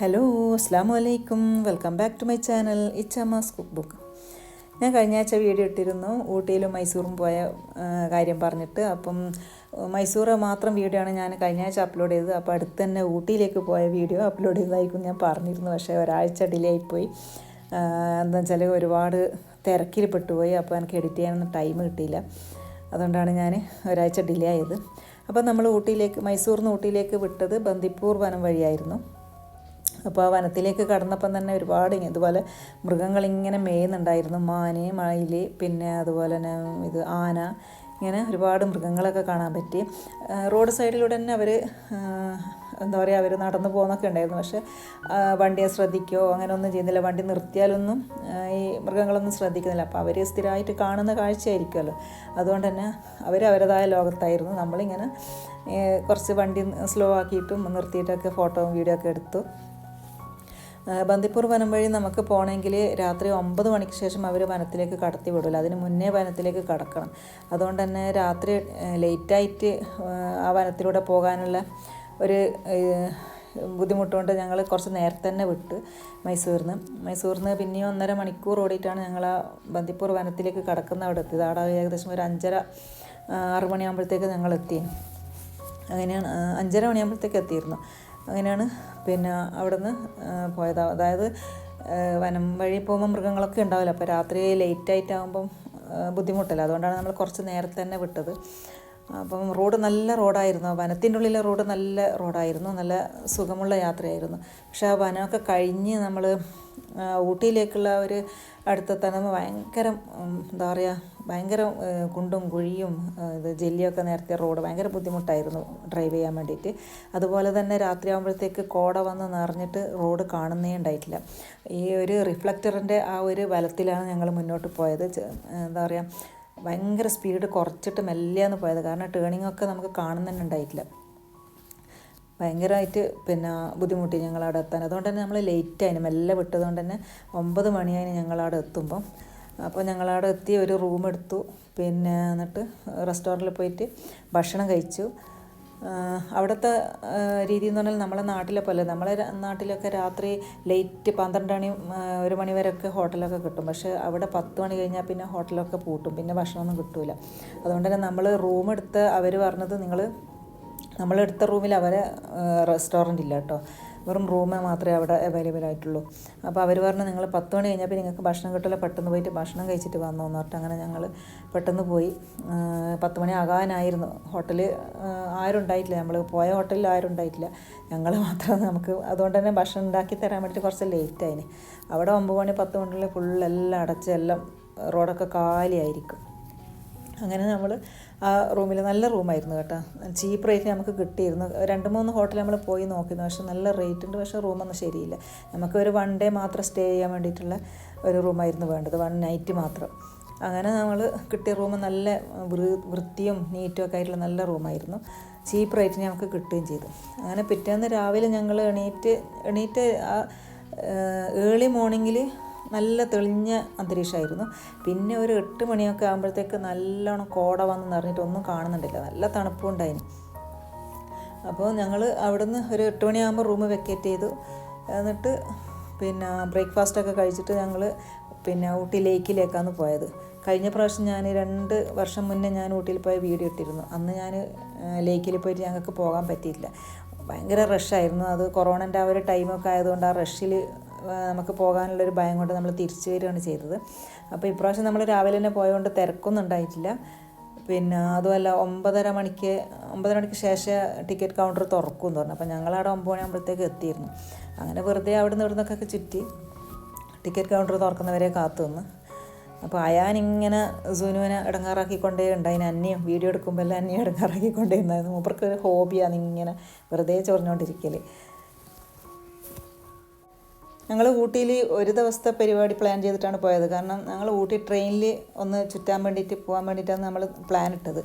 Hello അസ്സാം വലൈക്കും welcome back to my channel ഇച്ചാമാസ് cook book ഞാൻ കഴിഞ്ഞ ആഴ്ച വീഡിയോ ഇട്ടിരുന്നു. ഊട്ടിയിലും മൈസൂറും പോയ കാര്യം പറഞ്ഞിട്ട്. അപ്പം മൈസൂർ മാത്രം വീഡിയോ ആണ് ഞാൻ കഴിഞ്ഞ ആഴ്ച അപ്ലോഡ് ചെയ്തത്. അപ്പോൾ അടുത്ത് തന്നെ ഊട്ടിയിലേക്ക് പോയ വീഡിയോ അപ്ലോഡ് ചെയ്തതായിരിക്കും ഞാൻ പറഞ്ഞിരുന്നു പക്ഷേ ഒരാഴ്ച ഡിലേ ആയിപ്പോയി എന്താ വെച്ചാൽ ഒരുപാട് തിരക്കിൽ പെട്ടുപോയി. അപ്പോൾ എനിക്ക് എഡിറ്റ് ചെയ്യാനൊന്നും ടൈം കിട്ടിയില്ല. അതുകൊണ്ടാണ് ഞാൻ ഒരാഴ്ച ഡിലേ ആയത്. അപ്പോൾ നമ്മൾ ഊട്ടിയിലേക്ക് മൈസൂർ നിന്ന് ഊട്ടിയിലേക്ക് വിട്ടത് ബന്ദിപ്പൂർ വനം വഴിയായിരുന്നു. അപ്പോൾ ആ വനത്തിലേക്ക് കടന്നപ്പം തന്നെ ഒരുപാട് ഇതുപോലെ മൃഗങ്ങളിങ്ങനെ മേയുന്നുണ്ടായിരുന്നു. മാന് മയിൽ പിന്നെ അതുപോലെ തന്നെ ഇത് ആന ഇങ്ങനെ ഒരുപാട് മൃഗങ്ങളൊക്കെ കാണാൻ പറ്റി. റോഡ് സൈഡിലൂടെ തന്നെ അവർ എന്താ പറയുക അവർ നടന്നു പോകുന്നൊക്കെ ഉണ്ടായിരുന്നു. പക്ഷേ വണ്ടിയെ ശ്രദ്ധിക്കുകയോ അങ്ങനെ ഒന്നും ചെയ്യുന്നില്ല. വണ്ടി നിർത്തിയാലൊന്നും ഈ മൃഗങ്ങളൊന്നും ശ്രദ്ധിക്കുന്നില്ല. അപ്പോൾ അവർ സ്ഥിരമായിട്ട് കാണുന്ന കാഴ്ചയായിരിക്കുമല്ലോ. അതുകൊണ്ട് തന്നെ അവർ അവരുടേതായ ലോകത്തായിരുന്നു. നമ്മളിങ്ങനെ കുറച്ച് വണ്ടി സ്ലോ ആക്കിയിട്ടും നിർത്തിയിട്ടൊക്കെ ഫോട്ടോയും വീഡിയോ ഒക്കെ എടുത്തു. ബന്ദിപ്പൂർ വനം വഴി നമുക്ക് പോകണമെങ്കിൽ രാത്രി ഒമ്പത് മണിക്ക് ശേഷം അവർ വനത്തിലേക്ക് കടത്തി വിടില്ല അതിന് മുന്നേ വനത്തിലേക്ക് കടക്കണം. അതുകൊണ്ട് തന്നെ രാത്രി ലേറ്റായിട്ട് ആ വനത്തിലൂടെ പോകാനുള്ള ഒരു ബുദ്ധിമുട്ടുകൊണ്ട് ഞങ്ങൾ കുറച്ച് നേരത്തെ തന്നെ വിട്ട് മൈസൂരിൽ നിന്ന് മൈസൂരിൽ നിന്ന് പിന്നെയും ഒന്നര മണിക്കൂർ ഓടിയിട്ടാണ് ഞങ്ങൾ ആ ബന്ദിപ്പൂർ വനത്തിലേക്ക് കടക്കുന്ന അവിടെ എത്തിയത്. അവിടെ ഏകദേശം ഒരു അഞ്ചര ആറ് മണിയാകുമ്പോഴത്തേക്ക് ഞങ്ങൾ എത്തി അങ്ങനെയാണ് അഞ്ചര മണിയാകുമ്പോഴത്തേക്ക് എത്തിയിരുന്നു. അങ്ങനെയാണ് പിന്നെ അവിടുന്ന് ആ, പോയത്. അതായത് വനം വഴി പോകുമ്പോൾ മൃഗങ്ങളൊക്കെ ഉണ്ടാവില്ല. അപ്പോൾ രാത്രി ലേറ്റ് ആയിട്ടാകുമ്പം ബുദ്ധിമുട്ടല്ല. അതുകൊണ്ടാണ് നമ്മൾ കുറച്ച് നേരത്തെ തന്നെ വിട്ടത്. അപ്പം റോഡ് നല്ല റോഡായിരുന്നു. വനത്തിന്റെ ഉള്ളിലെ റോഡ് നല്ല റോഡായിരുന്നു. നല്ല സുഖമുള്ള യാത്രയായിരുന്നു. പക്ഷേ ആ വനമൊക്കെ കഴിഞ്ഞ് നമ്മൾ ഊട്ടിയിലേക്കുള്ള ഒരു അടുത്തെത്താൻ ഭയങ്കര എന്താ പറയുക ഭയങ്കര കുണ്ടും കുഴിയും ഇത് ജെല്ലിയൊക്കെ നേരത്തെ റോഡ് ഭയങ്കര ബുദ്ധിമുട്ടായിരുന്നു ഡ്രൈവ് ചെയ്യാൻ വേണ്ടിയിട്ട്. അതുപോലെ തന്നെ രാത്രി ആകുമ്പോഴത്തേക്ക് കോട വന്ന് നിറഞ്ഞിട്ട് റോഡ് കാണുന്നേ ഉണ്ടായിട്ടില്ല. ഈ ഒരു റിഫ്ലക്ടറിന്റെ ആ ഒരു ബലത്തിലാണ് ഞങ്ങൾ മുന്നോട്ട് പോയത്. എന്താ പറയുക ഭയങ്കര സ്പീഡ് കുറച്ചിട്ട് മെല്ലെയാണ് പോയത്. കാരണം ടേണിംഗ് ഒക്കെ നമുക്ക് ഉണ്ടായിട്ടില്ല. ഭയങ്കരമായിട്ട് പിന്നെ ബുദ്ധിമുട്ടി ഞങ്ങൾ അവിടെ എത്താൻ. അതുകൊണ്ട് തന്നെ നമ്മൾ ലേറ്റ് ആയിരുന്നു മെല്ലെ വിട്ടതുകൊണ്ട് തന്നെ ഒമ്പത് മണിയായി ഞങ്ങൾ അവിടെ എത്തുമ്പം. അപ്പോൾ ഞങ്ങളവിടെ എത്തി ഒരു റൂം എടുത്തു. പിന്നെ എന്നിട്ട് റെസ്റ്റോറന്റിൽ പോയിട്ട് ഭക്ഷണം കഴിച്ചു. അവിടുത്തെ രീതി എന്ന് പറഞ്ഞാൽ നമ്മളെ നാട്ടിലെ പോലെ നമ്മളെ നാട്ടിലൊക്കെ രാത്രി ലേറ്റ് പന്ത്രണ്ട് മണി ഒരു മണി വരെയൊക്കെ ഹോട്ടലൊക്കെ കിട്ടും. പക്ഷേ അവിടെ പത്ത് മണി കഴിഞ്ഞാൽ പിന്നെ ഹോട്ടലൊക്കെ പൂട്ടും പിന്നെ ഭക്ഷണമൊന്നും കിട്ടില്ല അതുകൊണ്ട് തന്നെ നമ്മൾ റൂം എടുത്ത് അവർ പറഞ്ഞത് നിങ്ങൾ നമ്മളെടുത്ത റൂമിൽ അവരെ റെസ്റ്റോറന്റ് ഇല്ല കേട്ടോ. വെറും റൂമ് മാത്രമേ അവിടെ അവൈലബിൾ ആയിട്ടുള്ളൂ. അപ്പോൾ അവർ പറഞ്ഞു നിങ്ങൾ പത്ത് മണി കഴിഞ്ഞപ്പോൾ നിങ്ങൾക്ക് ഭക്ഷണം കിട്ടില്ല പെട്ടെന്ന് പോയിട്ട് ഭക്ഷണം കഴിച്ചിട്ട് വന്നു എന്ന് പറഞ്ഞിട്ട് അങ്ങനെ ഞങ്ങൾ പെട്ടെന്ന് പോയി. പത്ത് മണി ആകാനായിരുന്നു. ഹോട്ടലിൽ ആരും ഉണ്ടായിട്ടില്ല. നമ്മൾ പോയ ഹോട്ടലിൽ ആരും ഉണ്ടായിട്ടില്ല. ഞങ്ങൾ മാത്രം നമുക്ക് അതുകൊണ്ട് തന്നെ ഭക്ഷണം ഉണ്ടാക്കി തരാൻ വേണ്ടിയിട്ട് കുറച്ച് ലേറ്റ് ആയിന്. അവിടെ ഒമ്പത് മണി പത്ത് മണിക്കുള്ളിൽ ഫുൾ എല്ലാം അടച്ച് എല്ലാം റോഡൊക്കെ കാലിയായിരിക്കും. അങ്ങനെ നമ്മൾ ആ റൂമിൽ നല്ല റൂമായിരുന്നു കേട്ടോ. ചീപ്പ് റേറ്റ് നമുക്ക് കിട്ടിയിരുന്നു. രണ്ട് മൂന്ന് ഹോട്ടൽ നമ്മൾ പോയി നോക്കിയിരുന്നു. പക്ഷെ നല്ല റേറ്റ് ഉണ്ട്. പക്ഷേ റൂമൊന്നും ശരിയില്ല. നമുക്ക് ഒരു വൺ ഡേ മാത്രം സ്റ്റേ ചെയ്യാൻ വേണ്ടിയിട്ടുള്ള ഒരു റൂമായിരുന്നു വേണ്ടത്. വൺ നൈറ്റ് മാത്രം. അങ്ങനെ നമ്മൾ കിട്ടിയ റൂം നല്ല വൃത്തിയും നീറ്റും ഒക്കെ ആയിട്ടുള്ള നല്ല റൂമായിരുന്നു. ചീപ്പ് റേറ്റിന് നമുക്ക് കിട്ടുകയും ചെയ്തു. അങ്ങനെ പിറ്റേന്ന് രാവിലെ ഞങ്ങൾ എണീറ്റ് എണീറ്റ് ഏർലി മോർണിംഗിൽ നല്ല തെളിഞ്ഞ അന്തരീക്ഷമായിരുന്നു. പിന്നെ ഒരു എട്ട് മണിയൊക്കെ ആകുമ്പോഴത്തേക്ക് നല്ലോണം കോട വന്ന് നിറഞ്ഞിട്ട് ഒന്നും കാണുന്നുണ്ടില്ല. നല്ല തണുപ്പും ഉണ്ടായിരുന്നു അപ്പോൾ ഞങ്ങൾ അവിടുന്ന് ഒരു എട്ട് മണിയാകുമ്പോൾ റൂം വെക്കേറ്റ് ചെയ്തു. എന്നിട്ട് പിന്നെ ബ്രേക്ക്ഫാസ്റ്റൊക്കെ കഴിച്ചിട്ട് ഞങ്ങൾ പിന്നെ ഊട്ടി ലേക്കിലേക്കാണ് പോയത്. കഴിഞ്ഞ പ്രാവശ്യം ഞാൻ രണ്ട് വർഷം മുന്നേ ഞാൻ ഊട്ടിയിൽ പോയി വീഡിയോ ഇട്ടിരുന്നു. അന്ന് ഞാൻ ലേക്കിൽ പോയിട്ട് ഞങ്ങൾക്ക് പോകാൻ പറ്റിയില്ല. ഭയങ്കര റഷായിരുന്നു അത് കൊറോണന്റെ ആ ഒരു ടൈമൊക്കെ ആയതുകൊണ്ട് ആ റഷിൽ നമുക്ക് പോകാനുള്ളൊരു ഭയം കൊണ്ട് നമ്മൾ തിരിച്ചു വരികയാണ് ചെയ്തത്. അപ്പോൾ ഇപ്രാവശ്യം നമ്മൾ രാവിലെ തന്നെ പോയതുകൊണ്ട് തിരക്കൊന്നും ഉണ്ടായിട്ടില്ല പിന്നെ അതുമല്ല ഒമ്പതര മണിക്ക് ഒമ്പതര മണിക്ക് ശേഷം ടിക്കറ്റ് കൗണ്ടർ തുറക്കും എന്ന് പറഞ്ഞു. അപ്പോൾ ഞങ്ങളവിടെ ഒമ്പത് മണിയാകുമ്പോഴത്തേക്ക് എത്തിയിരുന്നു. അങ്ങനെ വെറുതെ അവിടെ നിന്ന് ഇവിടുന്നൊക്കെ ചുറ്റി ടിക്കറ്റ് കൗണ്ടർ തുറക്കുന്നവരെ കാത്തു നിന്ന്. അപ്പോൾ അയാനിങ്ങനെ സുനുവിനെ ഇടങ്ങാറാക്കിക്കൊണ്ടേ ഉണ്ടായിന്. അന്നെയും വീഡിയോ എടുക്കുമ്പോൾ എല്ലാം അന്നെയും ഇടങ്ങാറാക്കിക്കൊണ്ടേ ഉണ്ടായിരുന്നു. മൂപ്പർക്ക് ഒരു ഹോബിയാണ് ഇങ്ങനെ വെറുതെ ചൊറിഞ്ഞുകൊണ്ടിരിക്കൽ ഞങ്ങൾ ഊട്ടിയിൽ ഒരു ദിവസത്തെ പരിപാടി പ്ലാൻ ചെയ്തിട്ടാണ് പോയത്. കാരണം ഞങ്ങൾ ഊട്ടി ട്രെയിനിൽ ഒന്ന് ചുറ്റാൻ വേണ്ടിയിട്ട് പോകാൻ വേണ്ടിയിട്ടാണ് നമ്മൾ പ്ലാൻ ഇട്ടത്.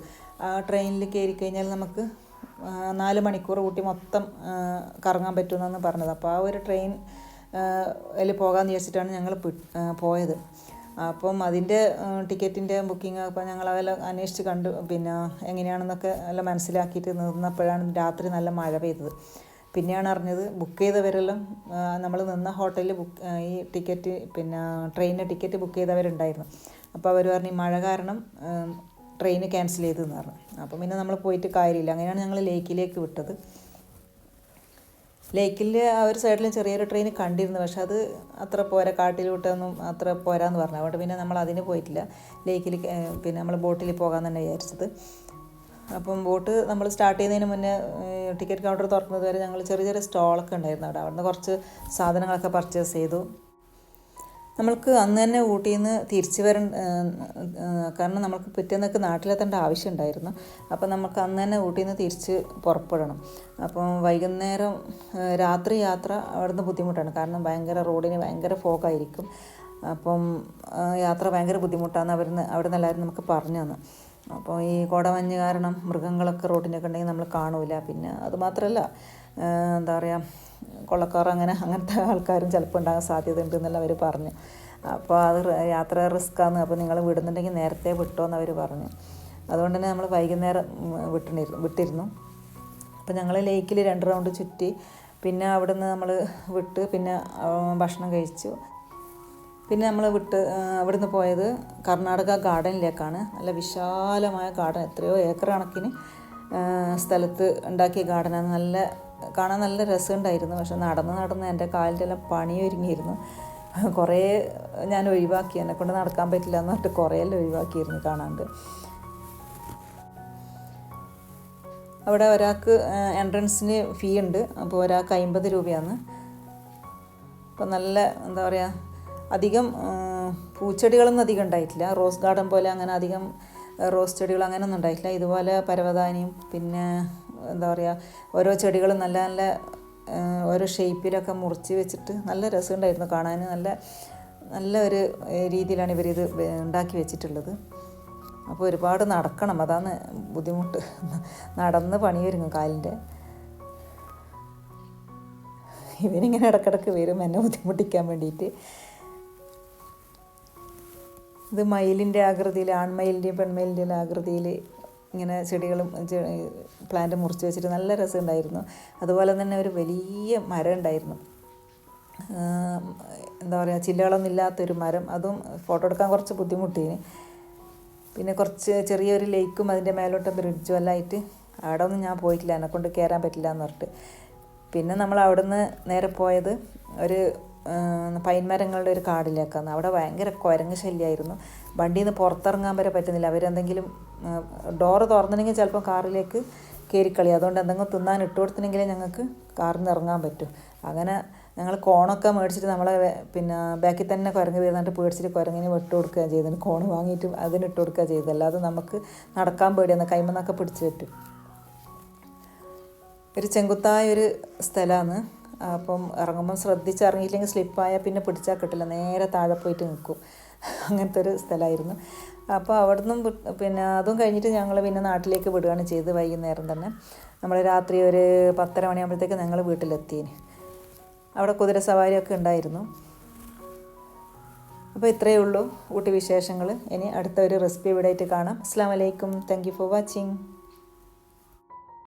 ആ ട്രെയിനിൽ കയറി കഴിഞ്ഞാൽ നമുക്ക് നാല് മണിക്കൂർ ഊട്ടി മൊത്തം കറങ്ങാൻ പറ്റുമെന്നാണ് പറഞ്ഞത്. അപ്പോൾ ആ ഒരു ട്രെയിൻ അതിൽ പോകാമെന്ന് വിചാരിച്ചിട്ടാണ് ഞങ്ങൾ പോയത്. അപ്പം അതിന്റെ ടിക്കറ്റിന്റെ ബുക്കിംഗ് അപ്പോൾ ഞങ്ങൾ അതെല്ലാം അന്വേഷിച്ച് കണ്ടു. പിന്നെ എങ്ങനെയാണെന്നൊക്കെ എല്ലാം മനസ്സിലാക്കിയിട്ട് നിന്നപ്പോഴാണ് രാത്രി നല്ല മഴ പെയ്തത്. പിന്നെയാണ് അറിഞ്ഞത് ബുക്ക് ചെയ്തവരെല്ലാം നമ്മൾ നിന്ന ഹോട്ടലിൽ ബുക്ക് ഈ ടിക്കറ്റ് പിന്നെ ട്രെയിനിന് ടിക്കറ്റ് ബുക്ക് ചെയ്തവരുണ്ടായിരുന്നു. അപ്പോൾ അവർ പറഞ്ഞു "ഈ മഴ കാരണം ട്രെയിൻ ക്യാൻസൽ ചെയ്തെന്ന് പറഞ്ഞു. അപ്പം പിന്നെ നമ്മൾ പോയിട്ട് കാര്യമില്ല. അങ്ങനെയാണ് ഞങ്ങൾ ലേക്കിലേക്ക് വിട്ടത്. ലേക്കിൽ ആ ഒരു സൈഡിൽ ചെറിയൊരു ട്രെയിൻ കണ്ടിരുന്നു പക്ഷെ അത് അത്ര പോരാ കാട്ടിലോട്ടൊന്നും അത്ര പോരാന്ന് പറഞ്ഞു. അതുകൊണ്ട് പിന്നെ നമ്മൾ അതിന് പോയിട്ടില്ല. ലേക്കിൽ പിന്നെ നമ്മൾ ബോട്ടിൽ പോകാൻ തന്നെ വിചാരിച്ചത്. അപ്പം ബോട്ട് നമ്മൾ സ്റ്റാർട്ട് ചെയ്യുന്നതിന് മുന്നേ ടിക്കറ്റ് കൗണ്ടർ തുറക്കുന്നത് വരെ ഞങ്ങൾ ചെറിയ ചെറിയ സ്റ്റോളൊക്കെ ഉണ്ടായിരുന്നു അവിടെ. അവിടുന്ന് കുറച്ച് സാധനങ്ങളൊക്കെ പർച്ചേസ് ചെയ്തു. നമ്മൾക്ക് അന്ന് തന്നെ ഊട്ടിയിൽ നിന്ന് തിരിച്ചു വരൻ കാരണം നമുക്ക് പിറ്റേന്നൊക്കെ നാട്ടിലെത്തേണ്ട ആവശ്യമുണ്ടായിരുന്നു. അപ്പം നമുക്ക് അന്ന് തന്നെ ഊട്ടിയിൽ നിന്ന് തിരിച്ച് പുറപ്പെടണം. അപ്പം വൈകുന്നേരം രാത്രി യാത്ര അവിടുന്ന് ബുദ്ധിമുട്ടാണ്. കാരണം ഭയങ്കര റോഡിന് ഭയങ്കര ഫോഗായിരിക്കും. അപ്പം യാത്ര ഭയങ്കര ബുദ്ധിമുട്ടാണ് അവിടുന്ന് അവിടെ എല്ലാവരും നമുക്ക് പറഞ്ഞു തന്നു. അപ്പോൾ ഈ കോടമഞ്ഞ് കാരണം മൃഗങ്ങളൊക്കെ റോഡിനൊക്കെ ഉണ്ടെങ്കിൽ നമ്മൾ കാണൂല. പിന്നെ അത് മാത്രമല്ല എന്താ പറയുക കൊള്ളക്കാർ അങ്ങനെ അങ്ങനത്തെ ആൾക്കാരും ചിലപ്പോൾ ഉണ്ടാകാൻ സാധ്യത ഉണ്ട് അവർ പറഞ്ഞു. അപ്പോൾ അത് യാത്ര റിസ്ക്കാന്ന് അപ്പോൾ നിങ്ങൾ വിടുന്നുണ്ടെങ്കിൽ നേരത്തെ വിട്ടോന്ന് അവർ പറഞ്ഞു. അതുകൊണ്ട് തന്നെ നമ്മൾ വൈകുന്നേരം വിട്ടിരുന്നു വിട്ടിരുന്നു. അപ്പോൾ ഞങ്ങൾ ലേക്കിൽ രണ്ട് റൗണ്ട് ചുറ്റി പിന്നെ അവിടുന്ന് നമ്മൾ വിട്ട് പിന്നെ ഭക്ഷണം കഴിച്ചു. പിന്നെ നമ്മൾ വിട്ട് അവിടുന്ന് പോയത് കർണാടക ഗാർഡനിലേക്കാണ്. നല്ല വിശാലമായ ഗാർഡൻ എത്രയോ ഏക്കർ കണക്കിന് സ്ഥലത്ത് ഉണ്ടാക്കിയ ഗാർഡനാണ്. നല്ല കാണാൻ നല്ല രസമുണ്ടായിരുന്നു. പക്ഷെ നടന്ന് നടന്ന് എന്റെ കാലിന്റെ എല്ലാം പണി ഒരുങ്ങിയിരുന്നു. കുറേ ഞാൻ ഒഴിവാക്കി. എന്നെ കൊണ്ട് നടക്കാൻ പറ്റില്ല എന്ന് പറഞ്ഞിട്ട് കുറേ എല്ലാം ഒഴിവാക്കിയിരുന്നു കാണാണ്ട്. അവിടെ ഒരാൾക്ക് എൻട്രൻസിന് ഫീ ഉണ്ട്. അപ്പോൾ ഒരാൾക്ക് അമ്പത് രൂപയാണ്. അപ്പോൾ നല്ല എന്താ പറയുക അധികം പൂച്ചെടികളൊന്നും അധികം ഉണ്ടായിട്ടില്ല. റോസ് ഗാർഡൻ പോലെ അങ്ങനെ അധികം റോസ് ചെടികൾ അങ്ങനെയൊന്നും ഉണ്ടായിട്ടില്ല. ഇതുപോലെ പരവതാനിയും പിന്നെ എന്താ പറയുക ഓരോ ചെടികളും നല്ല നല്ല ഓരോ ഷേപ്പിലൊക്കെ മുറിച്ച് വെച്ചിട്ട് നല്ല രസമുണ്ടായിരുന്നു കാണാൻ. നല്ല നല്ല ഒരു രീതിയിലാണ് ഇവരിത് ഉണ്ടാക്കി വെച്ചിട്ടുള്ളത്. അപ്പോൾ ഒരുപാട് നടക്കണം. അതാണ് ബുദ്ധിമുട്ട്. നടന്ന് പണി വരുന്നു കാലിന്റെ. ഇവനിങ്ങനെ ഇടക്കിടക്ക് വരും. എന്നെ ബുദ്ധിമുട്ടിക്കാൻ വേണ്ടിയിട്ട്. ഇത് മയിലിന്റെ ആകൃതിയിൽ ആൺമയിലിന്റെയും പെൺമയിലിന്റെയും ആകൃതിയിൽ ഇങ്ങനെ ചെടികളും പ്ലാന്റ് മുറിച്ച് വെച്ചിട്ട് നല്ല രസമുണ്ടായിരുന്നു. അതുപോലെ തന്നെ ഒരു വലിയ മരം ഉണ്ടായിരുന്നു. എന്താ പറയുക ചില്ലകളൊന്നും ഇല്ലാത്തൊരു മരം. അതും ഫോട്ടോ എടുക്കാൻ കുറച്ച് ബുദ്ധിമുട്ടീന്. പിന്നെ കുറച്ച് ചെറിയൊരു ലേക്കും അതിന്റെ മേലോട്ട് ബ്രിഡ്ജും എല്ലാം ആയിട്ട് അവിടെ ഒന്നും ഞാൻ പോയിട്ടില്ല. എന്നെ കൊണ്ട് കയറാൻ പറ്റില്ല എന്ന് പറഞ്ഞിട്ട്. പിന്നെ നമ്മൾ അവിടുന്ന് നേരെ പോയത് ഒരു പൈൻ മരങ്ങളുടെ ഒരു കാടിലേക്കാണ് അവിടെ ഭയങ്കര കുരങ്ങ് ശല്യമായിരുന്നു വണ്ടിയിൽ നിന്ന് പുറത്തിറങ്ങാൻ വരെ പറ്റുന്നില്ല. അവരെന്തെങ്കിലും ഡോറ് തുറന്നില്ലെങ്കിൽ ചിലപ്പോൾ കാറിലേക്ക് കയറിക്കളി അതുകൊണ്ട് എന്തെങ്കിലും തിന്നാൻ ഇട്ട് കൊടുത്തിനെങ്കിലേ ഞങ്ങൾക്ക് കാറിൽ നിന്ന് ഇറങ്ങാൻ പറ്റും. അങ്ങനെ ഞങ്ങൾ കോണൊക്കെ മേടിച്ചിട്ട് നമ്മളെ പിന്നെ ബാക്കിൽ തന്നെ കുരങ്ങ് വീഴുന്നിട്ട് പേടിച്ചിട്ട് കുരങ്ങിന് വിട്ട് കൊടുക്കുകയാണ് ചെയ്തത് കോണ് വാങ്ങിയിട്ട് അതിന് ഇട്ട് കൊടുക്കുക ചെയ്തത് അല്ലാതെ നമുക്ക് നടക്കാൻ പേടിയാണ് കൈമെന്നൊക്കെ പിടിച്ച് പറ്റും. ഒരു ചെങ്കുത്തായ ഒരു സ്ഥലമാണ്. അപ്പം ഇറങ്ങുമ്പം ശ്രദ്ധിച്ച് ഇറങ്ങിയില്ലെങ്കിൽ സ്ലിപ്പായാൽ പിന്നെ പിടിച്ചാൽ കിട്ടില്ല. നേരെ താഴെ പോയിട്ട് നിൽക്കും. അങ്ങനത്തെ ഒരു സ്ഥലമായിരുന്നു. അപ്പോൾ അവിടുന്ന് പിന്നെ അതും കഴിഞ്ഞിട്ട് ഞങ്ങൾ പിന്നെ നാട്ടിലേക്ക് വിടുകയാണ് ചെയ്ത് വൈകുന്നേരം തന്നെ. നമ്മൾ രാത്രി ഒരു പത്തര മണിയാകുമ്പോഴത്തേക്ക് ഞങ്ങൾ വീട്ടിലെത്തിയിന്. അവിടെ കുതിര സവാരിയൊക്കെ ഉണ്ടായിരുന്നു. അപ്പോൾ ഇത്രയേ ഉള്ളൂ ഊട്ടി വിശേഷങ്ങൾ. ഇനി അടുത്ത ഒരു റെസിപ്പി ഇവിടെ ആയിട്ട് കാണാം. അസ്സാം വലൈക്കും താങ്ക് യു ഫോർ വാച്ചിങ്